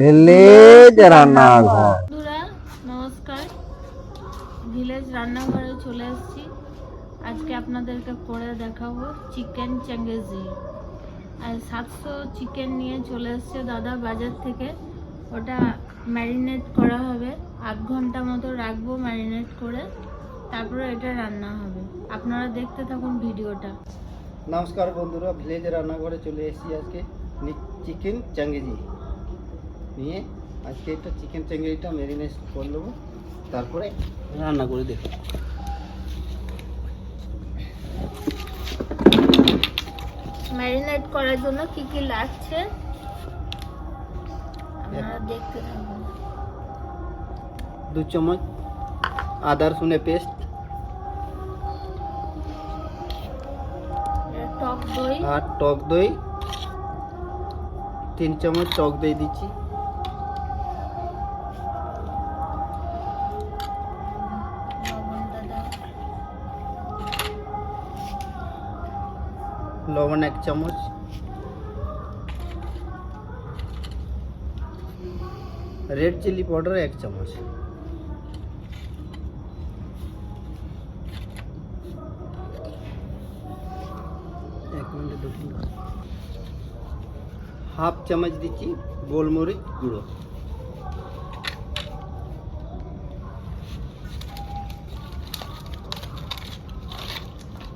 Village রান্নাঘর বন্ধুরা নমস্কার। ভিলেজ রান্নাঘরে চলে এসেছি। আজকে আপনাদেরকে করে দেখাবো চিকেন চ্যাঙ্গেজি আর সাতশো চিকেন নিয়ে চলে এসছে দাদা বাজার থেকে। ওটা ম্যারিনেট করা হবে। আধ ঘণ্টা মতো রাখব ম্যারিনেট করে। তারপরে এটা রান্না হবে। আপনারা দেখতে থাকুন ভিডিওটা। নমস্কার বন্ধুরা ভিলেজ রান্নাঘরে চলে এসেছি আজকে চিকেন চাঙ্গেজি। নিয়ে আজকে একটা চিকেন চিংড়িটা ম্যারিনেট করে নেব। তারপরে রান্না করে দেখো ম্যারিনেট করার জন্য কি কি লাগছে? আপনারা দেখতে থাকুন দু চামচ আদা রসুনের পেস্ট। টক দই। আর টক দই। তিন চামচ টক দই দিচ্ছি। লবণ এক চামচ। রেড চিলি পাউডার এক চামচ। এক মিনিট দু হাফ চামচ দিচ্ছি গোলমরিচ গুঁড়ো।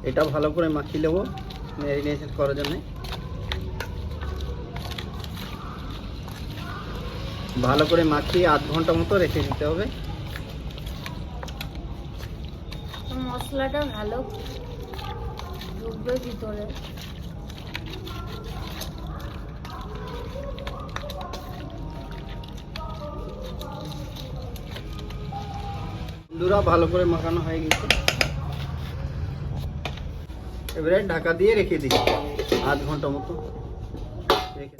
এটা ভালো করে মাখিয়ে নেব। ম্যারিনেশন করার জন্য। ভালো করে মাখিয়ে আধ ঘণ্টা মতো রেখে দিতে হবে। মশলাটা ভালো ঢুকবে ভিতরে। বন্ধুরা ভালো করে মাখানো হয়ে গেছে। এবারে ঢাকা দিয়ে রেখে দিই। আধ ঘণ্টা মতো। রেখে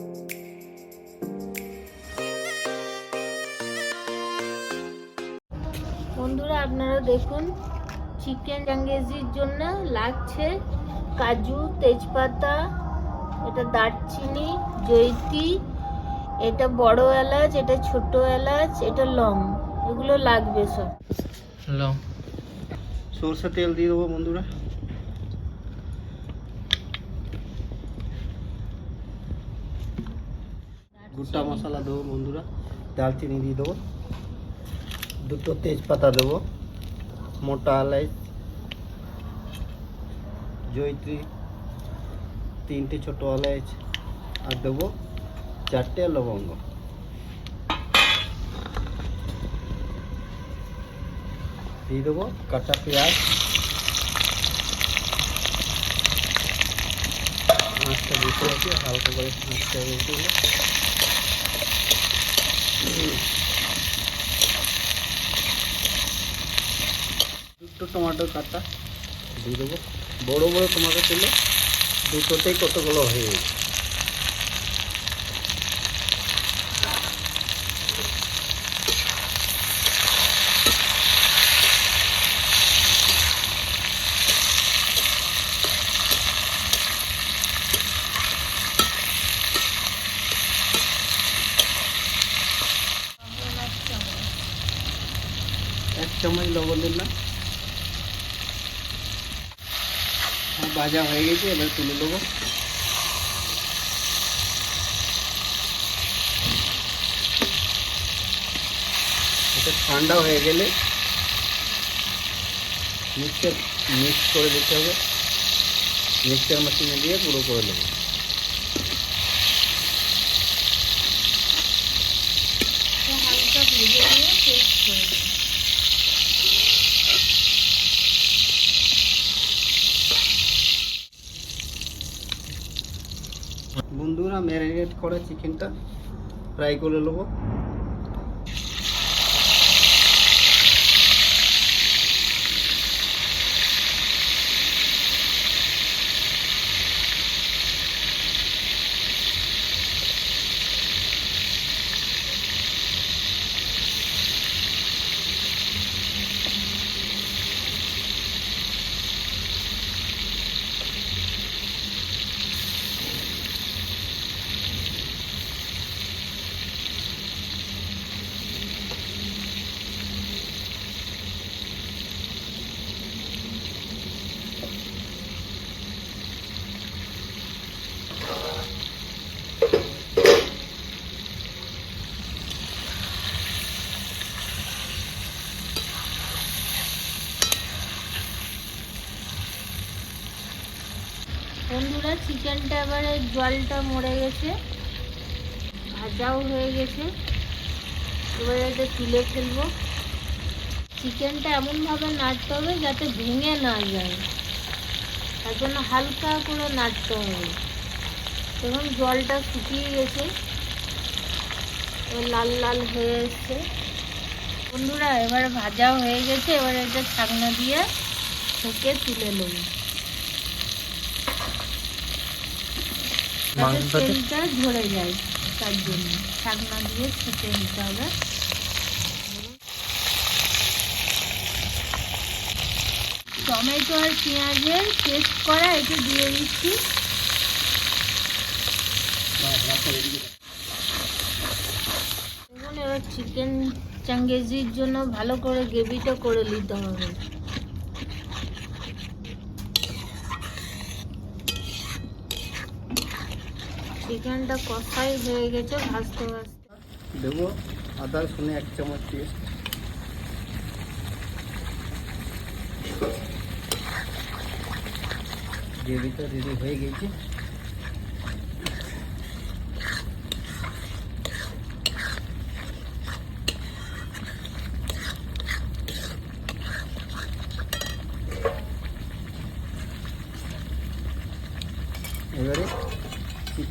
বন্ধুরা আপনারা দেখুন চিকেন চাঙ্গেজির জন্য লাগছে কাজু তেজপাতা এটা দারচিনি জৈতি এটা বড় এলাচ এটা ছোট এলাচ এটা লং। এগুলো লাগবে সব। লং। সরষে তেল দিয়ে দেবো বন্ধুরা। গোটা মশলা দেবো বন্ধুরা, দালচিনি দিয়ে দেবো, দুটো তেজপাতা দেবো, মোটা এলাচ জৈত্রী তিনটে ছোটো এলাচ আর দেবো চারটে লবঙ্গ। দিয়ে দেবো কাঁচা পেঁয়াজ, মাছটা দিতে আছে, হালকা করে মাছটা হবে দুটো টমেটো কাটা। দিয়ে দেবো। বড়ো বড়ো টমেটো ছিল দুটোতেই কতগুলো হয়ে গেছে এক চামচ লবণ দিলাম হ্যাঁ, ভাজা হয়ে গেছে এবার তুলে দেবো এটা ঠান্ডা হয়ে গেলে মিক্সচার মিক্স করে দিতে হবে মিক্সচার মেশিনে দিয়ে পুরো করে দেবো তো হালকা ভেজে নিয়ে পেস্ট করে দেবো বন্ধুরা ম্যারিনেট করা চিকেনটা ফ্রাই করে নেব। চিকেনটা এবারে জলটা মরে গেছে, ভাজাও হয়ে গেছে। এবারে এটা তুলে ফেলব। চিকেনটা এমনভাবে নাড়তে হবে যাতে ভেঙে না যায়। তার জন্য হালকা করে নাড়তে হবে। দেখুন, জলটা শুকিয়ে গেছে। লাল লাল হয়ে এসছে। বন্ধুরা, এবারে ভাজা হয়ে গেছে। এবারে এটা ছাকনা দিয়ে থেকে তুলে নেব। ঝরে যায় তার জন্য। দিয়ে নিতে হবে। টমেটো আর পেঁয়াজের পেস্ট করা এটা দিয়ে দিচ্ছি। এবার চিকেন চাঙ্গেজির জন্য ভালো করে গ্রেভিটা করে নিতে হবে। চিকেনটা কষাই হয়ে গেছে, ভাজতে ভাজতে। দেবো আদা রসুনে এক চামচ পেস্ট। রেডি হয়ে গেছে এবারে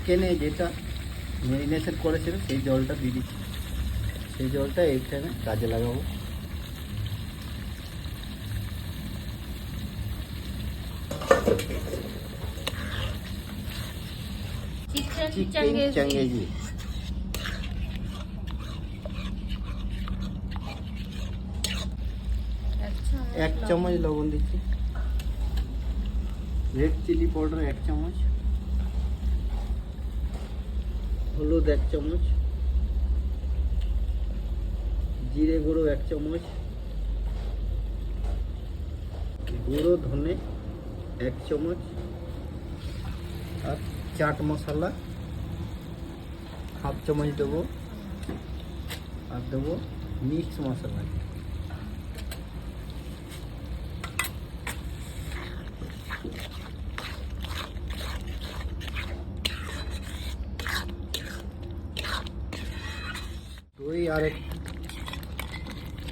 চিকেনে যেটা ম্যারিনেশন করেছিল সেই জলটা দিয়ে দিচ্ছি। সেই জলটা এইখানে কাজে লাগাবো। চিকেন চাঙ্গেজি এক চামচ লবণ দিচ্ছি। রেড চিলি পাউডার এক চামচ। হলুদ এক চামচ, জিরে গুঁড়ো এক চামচ, গুঁড়ো ধনে এক চামচ, আর চাট মশলা হাফ চামচ দেবো, আর দেবো মিক্স মশলা দই আর এক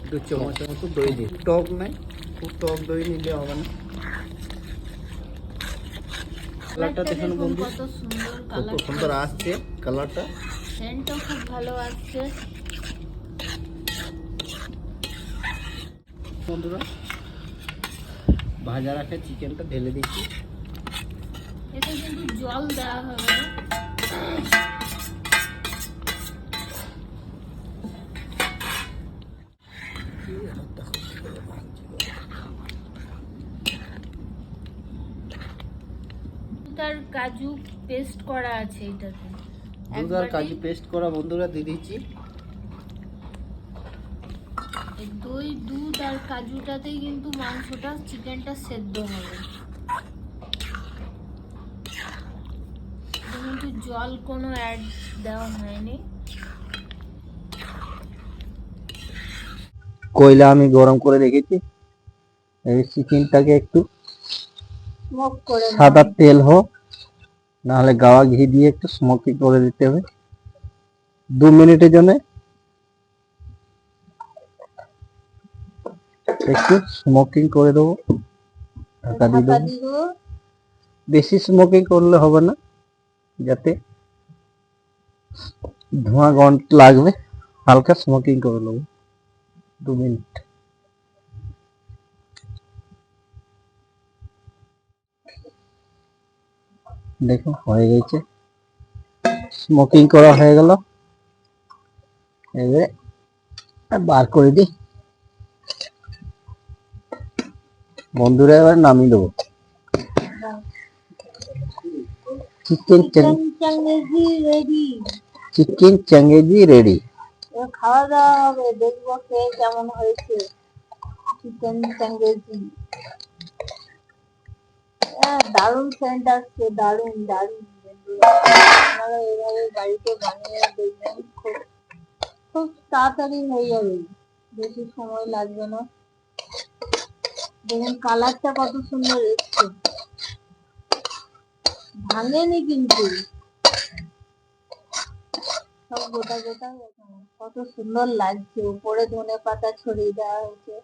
দু চামচের মতো দই দিই। টক নাই খুব টক দই নিলে হবে না। কালারটা দেখুন বন্ধু। কত সুন্দর আসছে কালারটা। সেন্টও খুব ভালো আসছে। বন্ধুরা ভাজা রাখা চিকেনটা ঢেলে দিচ্ছি। এতে কিন্তু জল দেওয়া হবে না তার কাজু পেস্ট করা আছে এটাতে। দুধ আর কাজু পেস্ট করা বন্ধুরা দিয়ে দিচ্ছি। এই দই দুধ আর কাজুটাতেই কিন্তু মাংসটা চিকেনটা সেদ্ধ হবে। কিন্তু জল কোনো অ্যাড দেওয়া হয়নি। কয়লা আমি গরম করে রেখেছি। এই চিকেনটাকে একটু সাদা তেল হোক। নাহলে গাওয়া ঘি দিয়ে একটু স্মোকিং করে দিতে হবে। দু মিনিটের জন্য একটু স্মোকিং করে দেবো। ঢাকা দিয়ে দিব। বেশি স্মোকিং করলে হবে না যাতে ধোঁয়া গন্ধ লাগবে হালকা স্মোকিং করে নেব। দু মিনিট। দেখো হয়ে গেছে। স্মোকিং করা হয়ে গেল। এবারে বার করে দিই। বন্ধুরা এবার নামিয়ে দেবো। Chicken changezi ready chicken changezi ready খাওয়া দাওয়া হবে দেখব খেয়ে কেমন হয়েছে। চিকেন চাঙ্গেজি হ্যাঁ দারুণ সেন্ট আসছে, দারুণ দারুণ। আপনারা এভাবে বাড়িতে বানিয়ে দেখবেন, খুব খুব তাড়াতাড়ি হয়ে যাবে। বেশি সময় লাগবে না। দেখুন, কালারটা কত সুন্দর এসছে। ভাঙেনি কিন্তু। সব গোটা গোটা। কত সুন্দর লাগছে। উপরে ধনে পাতা ছড়িয়ে দেওয়া হয়েছে।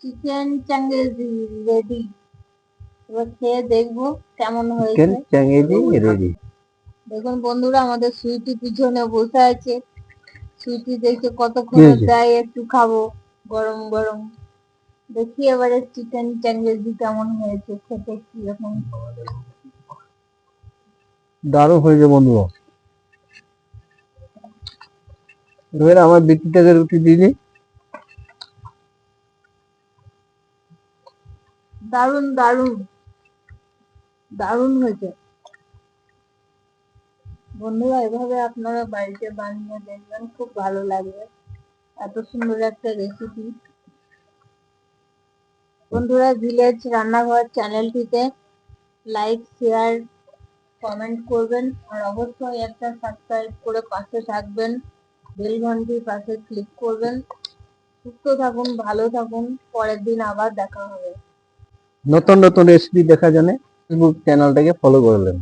চিকেন চাঙ্গেজি রেডি এবার খেয়ে দেখব কেমন হয়েছে। চিকেন চাঙ্গেজি রেডি দেখুন বন্ধুরা আমাদের সুইটি পিছনে বসে আছে। সুইটি দেখছে কি কতক্ষণ দেয় একটু খাব। গরম গরম। দেখি এবারে চিকেন চাঙ্গেজি কেমন হয়েছে খেতে কীরকম। দারুণ হয়েছে বন্ধু এবার আমার বিটিটাকে রুটি দিলি দারুণ দারুণ দারুণ হয়েছে। বন্ধুরা, এভাবে আপনারা বাড়িতে বানিয়ে দেখবেন, খুব ভালো লাগবে। এত সুন্দর একটা রেসিপি বন্ধুরা ভিলেজ রান্নাঘর চ্যানেলটিতে লাইক শেয়ার কমেন্ট করবেন। আর অবশ্যই একটা সাবস্ক্রাইব করে পাশে থাকবেন। বেল ঘন্টির পাশে ক্লিক করবেন। সুস্থ থাকুন, ভালো থাকুন। পরের দিন আবার দেখা হবে। নতুন নতুন রেসিপি দেখার জন্য ফেসবুক চ্যানেলটাকে ফলো করলেন